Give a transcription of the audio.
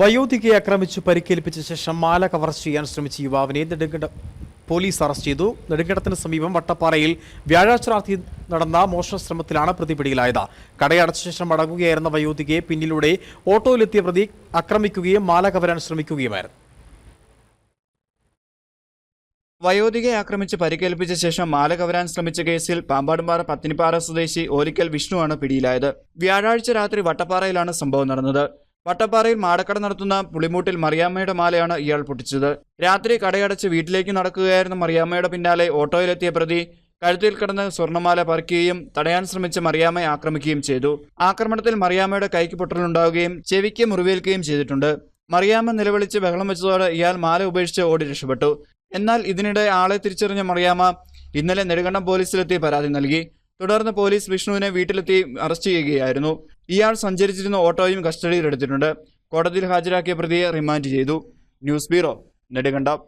വയോധികയെ ആക്രമിച്ചു പരിക്കേൽപ്പിച്ച ശേഷം മാല കവർ ചെയ്യാൻ ശ്രമിച്ച യുവാവിനെ നെടുങ്കണ്ടം പോലീസ് അറസ്റ്റ് ചെയ്തു. നെടുങ്കണ്ടത്തിന് സമീപം വട്ടപ്പാറയിൽ വ്യാഴാഴ്ച രാത്രി നടന്ന മോഷണ ശ്രമത്തിലാണ് പ്രതി പിടിയിലായത് കടയടച്ച ശേഷം മടങ്ങുകയായിരുന്ന വയോധികയെ പിന്നിലൂടെ ഓട്ടോയിലെത്തിയ പ്രതി ആക്രമിക്കുകയും മാല കവരാൻ ശ്രമിക്കുകയുമായിരുന്നു. വയോധികയെ ആക്രമിച്ച് പരിക്കേൽപ്പിച്ച ശേഷം മാല കവരാൻ ശ്രമിച്ച കേസിൽ പാമ്പാടുംപാറ പത്തിനിപ്പാറ സ്വദേശി ഓരിക്കൽ വിഷ്ണുവാണ് പിടിയിലായത്. വ്യാഴാഴ്ച രാത്രി വട്ടപ്പാറയിലാണ് സംഭവം നടന്നത്. വട്ടപ്പാറയിൽ മാടക്കട നടത്തുന്ന പുളിമൂട്ടിൽ മറിയാമ്മയുടെ മാലയാണ് ഇയാൾ പൊട്ടിച്ചത്. രാത്രി കടയടച്ച് വീട്ടിലേക്ക് നടക്കുകയായിരുന്ന മറിയാമ്മയുടെ പിന്നാലെ ഓട്ടോയിലെത്തിയ പ്രതി കഴുത്തിൽ കിടന്ന് സ്വർണമാല പറിക്കുകയും തടയാൻ ശ്രമിച്ച മറിയാമ്മയെ ആക്രമിക്കുകയും ചെയ്തു. ആക്രമണത്തിൽ മറിയാമ്മയുടെ കൈക്ക് പൊട്ടലുണ്ടാവുകയും ചെവിക്ക് മുറിവേൽക്കുകയും ചെയ്തിട്ടുണ്ട്. മറിയാമ്മ നിലവിളിച്ച് ബഹളം വെച്ചതോടെ ഇയാൾ മാല ഉപേക്ഷിച്ച് ഓടി രക്ഷപ്പെട്ടു. എന്നാൽ ഇതിനിടെ ആളെ തിരിച്ചറിഞ്ഞ മറിയാമ്മ ഇന്നലെ നെടുകണ്ടം പോലീസിലെത്തി പരാതി നൽകി. തുടർന്ന് പോലീസ് വിഷ്ണുവിനെ വീട്ടിലെത്തി അറസ്റ്റ് ചെയ്യുകയായിരുന്നു. ഇയാൾ സഞ്ചരിച്ചിരുന്ന ഓട്ടോയും കസ്റ്റഡിയിലെടുത്തിട്ടുണ്ട്. കോടതിയിൽ ഹാജരാക്കിയ പ്രതിയെ റിമാൻഡ് ചെയ്തു. News bureau Nedumkandam.